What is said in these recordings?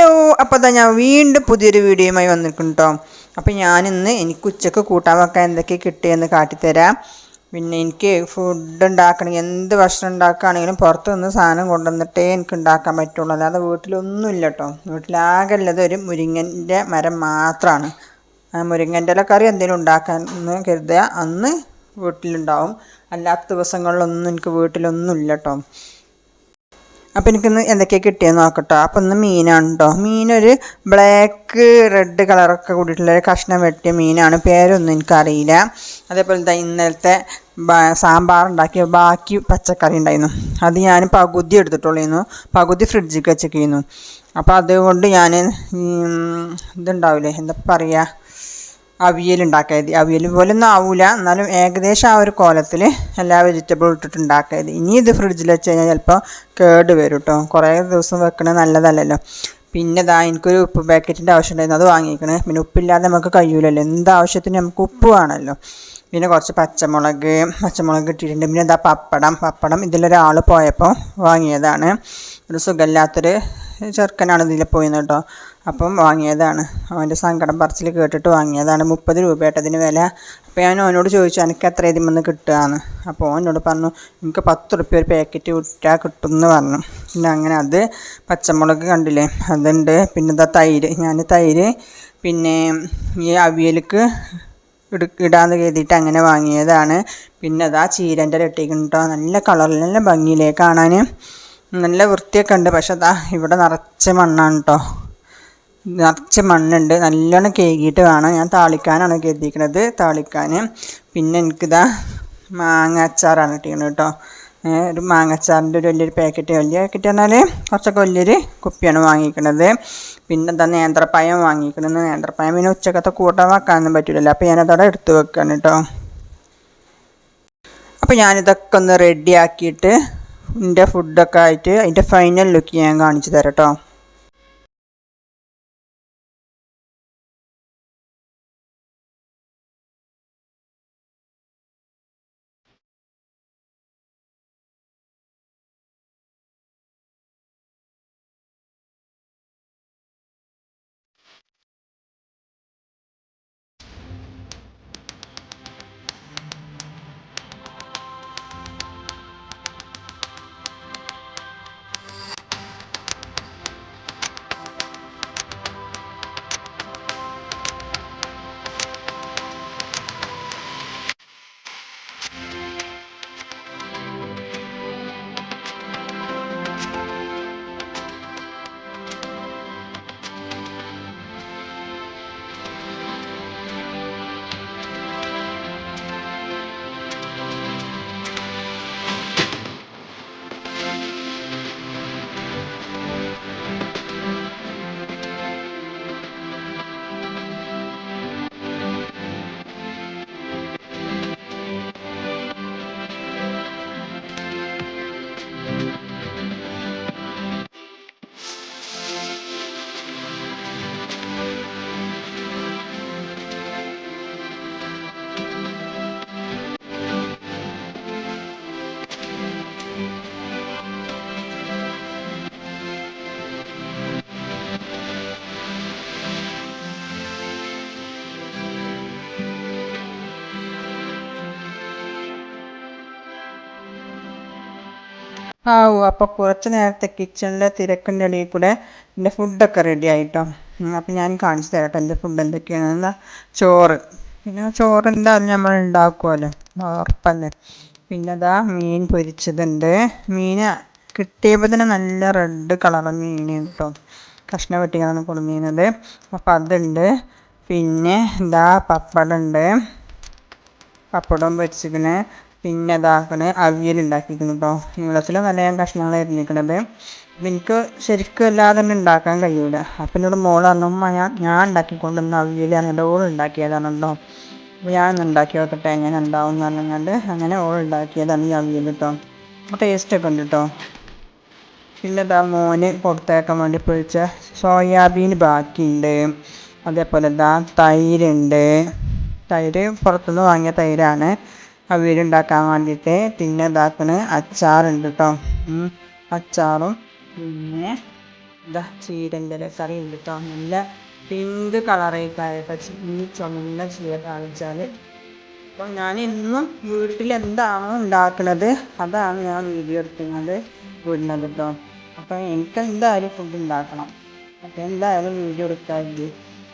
Hello അപ്പോൾ തന്നെ ഞാൻ വീണ്ടും പുതിയൊരു വീഡിയോയുമായി വന്നിരിക്കുന്നു കേട്ടോ അപ്പോൾ ഞാനിന്ന് എനിക്ക് ഉച്ചയ്ക്ക് കൂട്ടാൻ വെക്കാൻ എന്തൊക്കെ കിട്ടിയെന്ന് കാട്ടിത്തരാം. പിന്നെ എനിക്ക് ഫുഡ് ഉണ്ടാക്കണമെങ്കിൽ എന്ത് ഭക്ഷണം ഉണ്ടാക്കുകയാണെങ്കിലും പുറത്ത് നിന്ന് സാധനം കൊണ്ടുവന്നിട്ടേ എനിക്ക് ഉണ്ടാക്കാൻ പറ്റുള്ളൂ. അല്ലാതെ വീട്ടിലൊന്നുമില്ല കേട്ടോ വീട്ടിലാകെ ഉള്ളത് ഒരു മുരിങ്ങന്റെ മരം മാത്രമാണ് ആ മുരിങ്ങന്റെ ഇല കറി എന്തെങ്കിലും ഉണ്ടാക്കാൻ എന്ന് കരുതുക. അന്ന് വീട്ടിലുണ്ടാവും. അല്ലാത്ത ദിവസങ്ങളിലൊന്നും എനിക്ക് വീട്ടിലൊന്നും ഇല്ല കേട്ടോ അപ്പോൾ എനിക്കിന്ന് എന്തൊക്കെയാണ് കിട്ടിയെന്ന് നോക്കട്ടോ. അപ്പോൾ ഇന്ന് മീനാണ് മീനൊരു ബ്ലാക്ക് റെഡ് കളറൊക്കെ കൂടിയിട്ടുള്ള ഒരു കഷ്ണം വെട്ടിയ മീനാണ്. പേരൊന്നും എനിക്കറിയില്ല. അതേപോലെ തന്നെ ഇന്നലത്തെ സാമ്പാർ ഉണ്ടാക്കിയ ബാക്കി പച്ചക്കറി ഉണ്ടായിരുന്നു. അത് ഞാൻ പകുതി എടുത്തിട്ടുള്ളൂ പകുതി ഫ്രിഡ്ജിൽ വെച്ചിരിക്കുന്നു അപ്പോൾ അതുകൊണ്ട് ഞാൻ ഇതുണ്ടാവില്ലേ? എന്താ പറയുക അവിയൽ ഉണ്ടാക്കിയത്. അവിയൽ പോലൊന്നും ആവില്ല എന്നാലും ഏകദേശം ആ ഒരു കോലത്തിൽ എല്ലാ വെജിറ്റബിളും ഇട്ടിട്ട് ഉണ്ടാക്കിയത്. ഇനി ഇത് ഫ്രിഡ്ജിൽ വെച്ച് കഴിഞ്ഞാൽ ചിലപ്പോൾ കേട് വരും കേട്ടോ കുറേ ദിവസം വെക്കണത് നല്ലതല്ലല്ലോ. പിന്നെ ഇതാ എനിക്കൊരു ഉപ്പ് പാക്കറ്റിന്റെ ആവശ്യം ഉണ്ടായിരുന്നു അത് വാങ്ങിക്കണേ. പിന്നെ ഉപ്പില്ലാതെ നമുക്ക് കഴിയൂലല്ലോ. എന്താവശ്യത്തിന് നമുക്ക് ഉപ്പ് വേണമല്ലോ പിന്നെ കുറച്ച് പച്ചമുളക് പച്ചമുളക് ഇട്ടിട്ടുണ്ട്. പിന്നെ എന്താ പപ്പടം. പപ്പടം ഇതിലൊരാൾ പോയപ്പോൾ വാങ്ങിയതാണ്. ഒരു സുഖമില്ലാത്തൊരു ചെറുക്കനാണ് ഇതിൽ പോയിന്ന് കേട്ടോ. അപ്പം വാങ്ങിയതാണ്. അവന്റെ സങ്കടം പറച്ചിൽ കേട്ടിട്ട് വാങ്ങിയതാണ്. മുപ്പത് രൂപയായിട്ട് വില. അപ്പോൾ ഞാൻ അവനോട് ചോദിച്ചു എനിക്ക് എത്ര ഇതിൽ നിന്ന് കിട്ടുകയെന്ന് അപ്പോൾ അവനോട് പറഞ്ഞു എനിക്ക് പത്ത് റുപ്യ ഒരു പാക്കറ്റ് വിറ്റാൽ കിട്ടും എന്ന് പറഞ്ഞു. പിന്നെ അങ്ങനെ അത് പച്ചമുളക് കണ്ടില്ലേ അതുണ്ട്. പിന്നെ ഇതാ തൈര്. ഞാൻ തൈര് പിന്നെ ഈ അവിയലിക്ക് ഇട ഇടാന്ന് കരുതിയിട്ട് അങ്ങനെ വാങ്ങിയതാണ്. പിന്നെ അതാ ചീരന്റെ രട്ടിക്കുണ്ടോ നല്ല കളറിൽ നല്ല ഭംഗിയിലേ കാണാൻ. നല്ല വൃത്തിയൊക്കെ ഉണ്ട്. പക്ഷെ അതാ ഇവിടെ നിറച്ച മണ്ണാണ് കേട്ടോ നിറച്ച് മണ്ണുണ്ട്. നല്ലോണം കേകിയിട്ട് വേണം. ഞാൻ താളിക്കാനാണ് കരുതിയിരിക്കുന്നത് താളിക്കാൻ. പിന്നെ എനിക്കിതാ മാങ്ങ അച്ചാറാണ് കിട്ടിയത് കേട്ടോ ഒരു മാങ്ങച്ചാറിന്റെ ഒരു വലിയൊരു പാക്കറ്റ്. വലിയ പാക്കറ്റ് പറഞ്ഞാൽ കുറച്ചൊക്കെ വലിയൊരു കുപ്പിയാണ് വാങ്ങിക്കണത് പിന്നെ എന്താ നേന്ത്രപ്പായം വാങ്ങിക്കുന്നത് നേന്ത്രപ്പായം പിന്നെ ഉച്ചക്കത്തെ കൂട്ടാൻ വെക്കാനൊന്നും പറ്റില്ലല്ലോ അപ്പോൾ ഞാനതവിടെ എടുത്ത് വെക്കാണ് കേട്ടോ അപ്പോൾ ഞാനിതൊക്കെ ഒന്ന് റെഡിയാക്കിയിട്ട് എന്റെ ഫുഡൊക്കെ ആയിട്ട് അതിന്റെ ഫൈനൽ ലുക്ക് ഞാൻ കാണിച്ചു തരാം കേട്ടോ ആവു. അപ്പോൾ കുറച്ച് നേരത്തെ കിച്ചണിലെ തിരക്കിന്റെ ഇടയിൽ കൂടെ എന്റെ ഫുഡൊക്കെ റെഡി ആയിട്ടോ. അപ്പം ഞാൻ കാണിച്ചു തരാം എന്റെ ഫുഡ് എന്തൊക്കെയാണെന്ന് ചോറ്. പിന്നെ ചോറ് എന്തായാലും നമ്മൾ ഉണ്ടാക്കുമല്ലോ ഉറപ്പല്ലേ? പിന്നെ അതാ മീൻ പൊരിച്ചതുണ്ട്. മീൻ കിട്ടിയപ്പോൾ തന്നെ നല്ല റെഡ് കളർ മീൻ കേട്ടോ കഷ്ണ വെട്ടിയാണ് കുളിമീനത് അപ്പോൾ അതുണ്ട്. പിന്നെ എന്താ പപ്പടമുണ്ട്. പപ്പടം പൊരിച്ചിരിക്കണേ. പിന്നെ ഇതാക്കണ അവിയൽ ഉണ്ടാക്കിയിരിക്കുന്നു കേട്ടോ നീളത്തിൽ നല്ല ഞാൻ കഷ്ണങ്ങൾ അരിഞ്ഞിരിക്കണത് എനിക്ക് ശരിക്കും അല്ലാതെ തന്നെ ഉണ്ടാക്കാൻ കഴിയൂല. അപ്പം എന്നോട് മോൾ പറഞ്ഞു ഞാൻ ഞാൻ ഉണ്ടാക്കിക്കൊണ്ടുവന്ന അവിയലാണ് എന്റെ ഓൾ ഉണ്ടാക്കിയതാണല്ലോ. അപ്പോൾ ഞാൻ ഉണ്ടാക്കി നോക്കട്ടെ എങ്ങനെ ഉണ്ടാവും എന്ന് പറഞ്ഞുകൊണ്ട് അങ്ങനെ ഓൾ ഉണ്ടാക്കിയതാണ് ഈ അവിയൽ കേട്ടോ ടേസ്റ്റൊക്കെ ഉണ്ട് കേട്ടോ പിന്നെ ഇതാ മോന് പുറത്തേക്കാൻ വേണ്ടി പൊഴിച്ച സോയാബീൻ ബാക്കിയുണ്ട്. അതേപോലെ ഇതാ തൈരുണ്ട്. തൈര് പുറത്തുനിന്ന് വാങ്ങിയ തൈരാണ്. അവിയലുണ്ടാക്കാൻ വേണ്ടിയിട്ട് പിന്നെ ഇതാക്കണ അച്ചാറുണ്ട് കേട്ടോ അച്ചാറും പിന്നെ ഇതാ ചീരന്റെ കറി ഉണ്ട് കേട്ടോ നല്ല പിങ്ക് കളറേക്കായ പക്ഷെ ഈ ചുമന്ന ചീര കാണിച്ചാൽ അപ്പോൾ ഞാൻ ഇന്നും വീട്ടിൽ എന്താണോ ഉണ്ടാക്കുന്നത് അതാണ് ഞാൻ വീഡിയോ എടുക്കുന്നത് വിടുന്നത് കേട്ടോ അപ്പോൾ എനിക്ക് എന്തായാലും ഫുഡ് ഉണ്ടാക്കണം. അപ്പോൾ എന്തായാലും വീഡിയോ എടുക്കാറുണ്ട്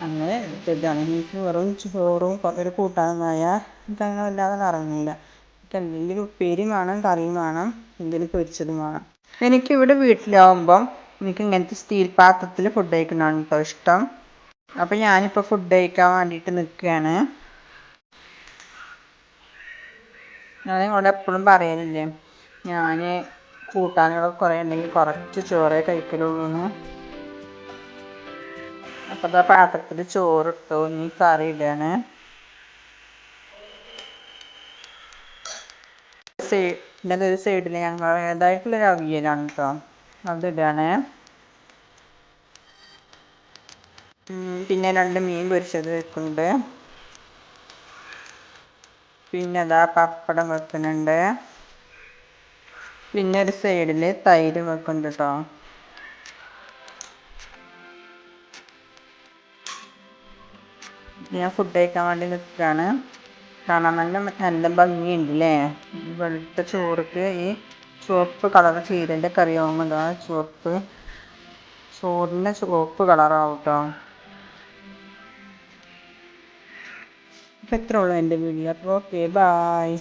അങ്ങനെ ഇതാണ് എനിക്ക് വെറും ചോറും ഒരു കൂട്ടാനുമായ എനിക്കങ്ങനെ വല്ലാതെ ഇറങ്ങില്ല എനിക്കെന്തെങ്കിലും ഉപ്പേരിയും വേണം കറിയും വേണം എന്തെങ്കിലും പൊരിച്ചതും വേണം. എനിക്കിവിടെ വീട്ടിലാവുമ്പം എനിക്ക് ഇങ്ങനത്തെ സ്റ്റീൽ പാത്രത്തിൽ ഫുഡ് കഴിക്കുന്നതാണ് കേട്ടോ ഇഷ്ടം. അപ്പം ഞാനിപ്പോൾ ഫുഡ് കഴിക്കാൻ വേണ്ടിയിട്ട് നിൽക്കുകയാണ് ഞാൻ നിങ്ങളോട് എപ്പോഴും പറയലില്ലേ ഞാൻ കൂട്ടാനുള്ള കുറേ ഉണ്ടെങ്കിൽ കുറച്ച് ചോറേ കഴിക്കലുള്ളൂ അപ്പോൾ ഇതാ പാത്രത്തിൽ ചോറിട്ടു ഇനി കറി ഇടാണ് സൈഡിന്റെ ഒരു സൈഡിൽ ഞങ്ങളുടേതായിട്ടുള്ളൊരു അവിയലാണ് കേട്ടോ അതിടാണ് പിന്നെ രണ്ട് മീൻ പൊരിച്ചത് വെക്കുന്നുണ്ട്. പിന്നെ അതാ പപ്പടം വെക്കുന്നുണ്ട്. പിന്നെ ഒരു സൈഡിൽ തൈര് വെക്കുന്നുണ്ട് കേട്ടോ ഞാൻ ഫുഡ് കഴിക്കാൻ വേണ്ടി നിൽക്കുകയാണ്. കാണാൻ നല്ല നല്ല ഭംഗിയുണ്ട് അല്ലേ വെളുത്ത ചോറുക്ക് ഈ ചുവപ്പ് കളർ ചീരന്റെ കറിയാവുമ്പോൾ ഇതാ ചുവപ്പ് ചോറിന്റെ ചുവപ്പ് കളറാവും കേട്ടോ. അപ്പോൾ ഇത്രേ ഉള്ളൂ എന്റെ വീഡിയോ അപ്പോൾ ഓക്കെ ബായ്